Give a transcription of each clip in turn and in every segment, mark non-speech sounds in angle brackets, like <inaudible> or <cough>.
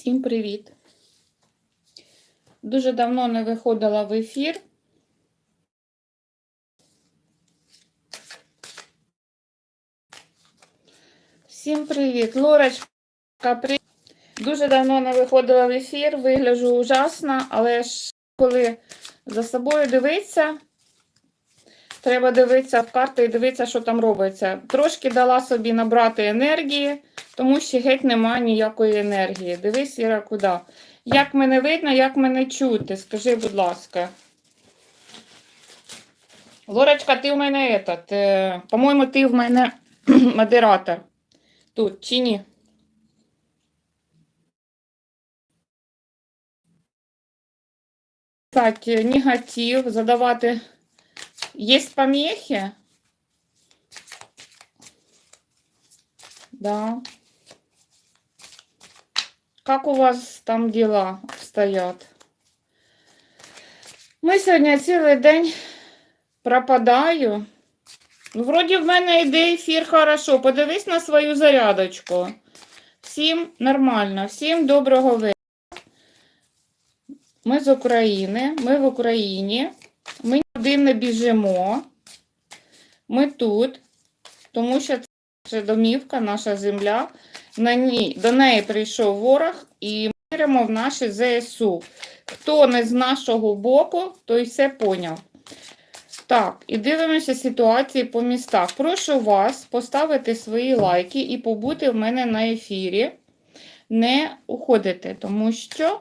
Всім привіт! Дуже давно не виходила в ефір. Всім привіт! Лорочка, привіт! Дуже давно не виходила в ефір, вигляджу ужасно, але ж коли за собою дивитися, треба дивитися в карти і дивитися, що там робиться. Трошки дала собі набрати енергії, тому що геть немає ніякої енергії. Дивись, Іра, куди. Як мене видно, як мене чути? Скажи, будь ласка. Лорочка, ти в мене этот, е, по-моєму, ти в мене <clears throat> модератор. Тут, чи ні? Кстати, негатив, задавати. Есть помехи? Да. Как у вас там дела стоят? Ми сьогодні цілий день пропадаю. Ну, Вроді в мене йде ефір хорошо. Подивись на свою зарядочку. Всім нормально, всім доброго вечора. Ми з України, ми в Україні. Ми нікуди не біжимо. Ми тут, тому що це наша домівка, наша земля. На ній, до неї прийшов ворог і ми віримо в наші ЗСУ. Хто не з нашого боку, той все поняв. Так, і дивимося ситуації по містах. Прошу вас поставити свої лайки і побути в мене на ефірі. Не уходити, тому що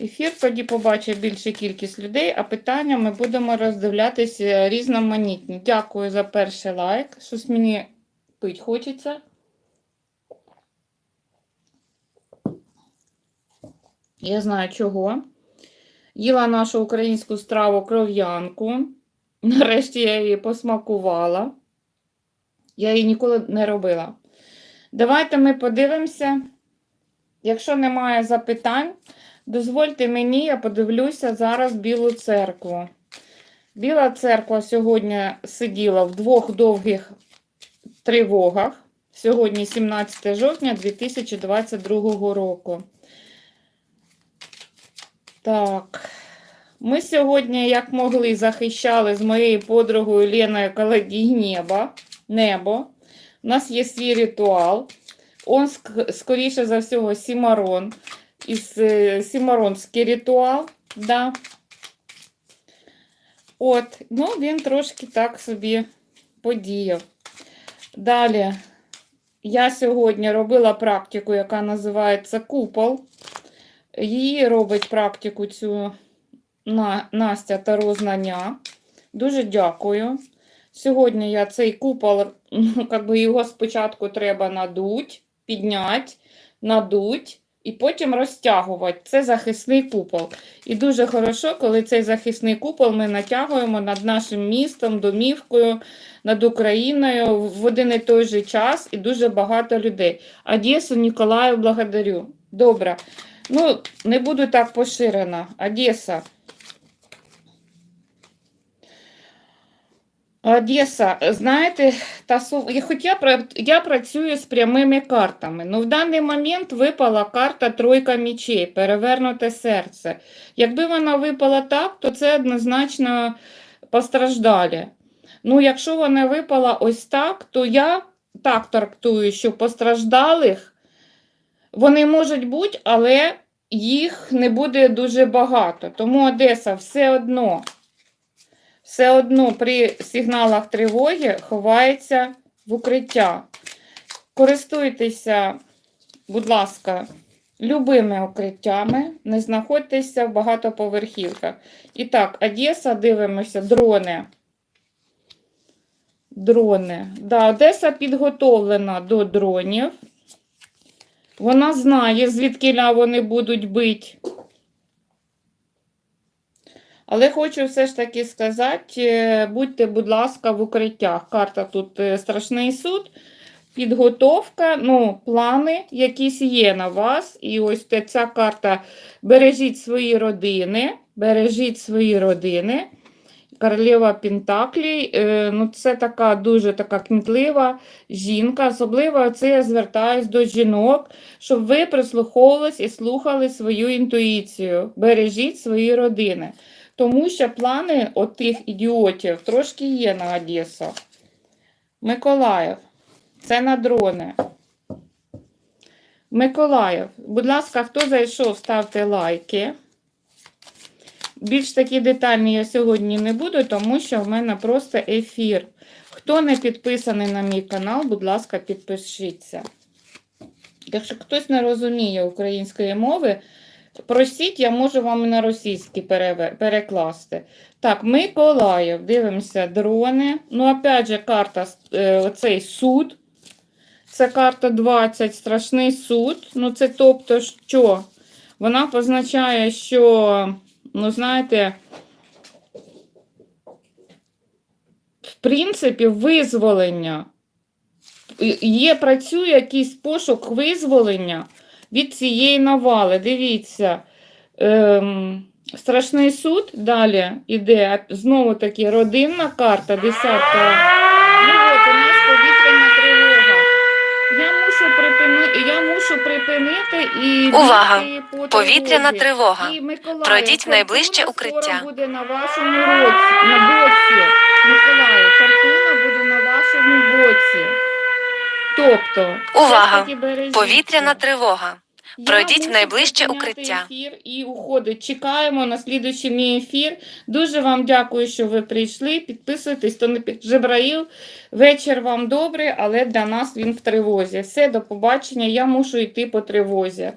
ефір тоді побачить більшу кількість людей, а питання ми будемо роздивлятися різноманітні. Дякую за перший лайк. Щось мені пить хочеться. Я знаю чого. Їла нашу українську страву кров'янку. Нарешті я її посмакувала. Я її ніколи не робила. Давайте ми подивимося. Якщо немає запитань, дозвольте мені, я подивлюся зараз Білу церкву. Біла церква сьогодні сиділа в двох довгих тривогах. Сьогодні 17 жовтня 2022 року. Так, ми сьогодні, як могли, захищали з моєю подругою Леною екології неба, небо. У нас є свій ритуал. Он, скоріше за всього, Сімарон. Із е, Сімаронський ритуал. Да. От, ну, він трошки так собі подіяв. Далі, я сьогодні робила практику, яка називається купол. Її робить практику цю Настя Таро знання. Дуже дякую. Сьогодні я цей купол, ну, как би його спочатку треба надуть, підняти, надуть і потім розтягувати. Це захисний купол. І дуже хорошо, коли цей захисний купол ми натягуємо над нашим містом, домівкою, над Україною в один і той же час і дуже багато людей. Одесу Ніколаю благодарю. Добре. Ну, не буду так поширена. Одеса. Одеса, знаєте, та су- я- хоч я, я працюю з прямими картами, але в даний момент випала карта Тройка мічей, перевернуте серце. Якби вона випала так, то це однозначно постраждалі. Ну, якщо вона випала ось так, то я так трактую, що постраждалих вони можуть бути, але їх не буде дуже багато. Тому Одеса все одно, все одно при сигналах тривоги ховається в укриття. Користуйтеся, будь ласка, любими укриттями, не знаходьтеся в багатоповерхівках. І так, Одеса, дивимося, дрони. Дрони. Да, Одеса підготовлена до дронів. Вона знає, звідки вони будуть бити. Але хочу все ж таки сказати, е, будьте, будь ласка, в укриттях. Карта тут е, страшний суд, підготовка, ну, плани якісь є на вас. І ось ця карта бережіть свої родини, бережіть свої родини. королева Пентаклі. Е, ну, це така дуже така кмітлива жінка. Особливо це я звертаюсь до жінок, щоб ви прислуховувались і слухали свою інтуїцію. Бережіть свої родини. Тому що плани отих ідіотів трошки є на Одесу. Миколаїв. Це на дрони. Миколаїв. Будь ласка, хто зайшов, ставте лайки. Більш такі детальні я сьогодні не буду, тому що в мене просто ефір. Хто не підписаний на мій канал, будь ласка, підпишіться. Якщо хтось не розуміє української мови, просіть, я можу вам на російський перекласти. Так, Миколаїв, дивимося, дрони. Ну, опять же, карта, е, оцей суд. Це карта 20, страшний суд. Ну, це тобто що? Вона позначає, що, ну, знаєте, в принципі, визволення. Є, працює якийсь пошук визволення від цієї навали. Дивіться, ем, страшний суд далі іде, знову таки родинна карта, десятка. Ну от у нас повітряна тривога. Я мушу припинити, я мушу припинити і Увага! бігти по Повітряна тривозі. тривога. І, Миколаїв, Пройдіть в найближче скоро укриття. буде на вашому році, на боці. Миколаїв, фортуна буде на вашому боці. Тобто, Увага! таки бережіться. Повітряна тривога. Пройдіть в найближче укриття. Ефір і уходить. Чекаємо на слідуючий мій ефір. Дуже вам дякую, що ви прийшли. Підписуйтесь, то не під Жебраїл. Вечір вам добрий, але для нас він в тривозі. Все, до побачення. Я мушу йти по тривозі.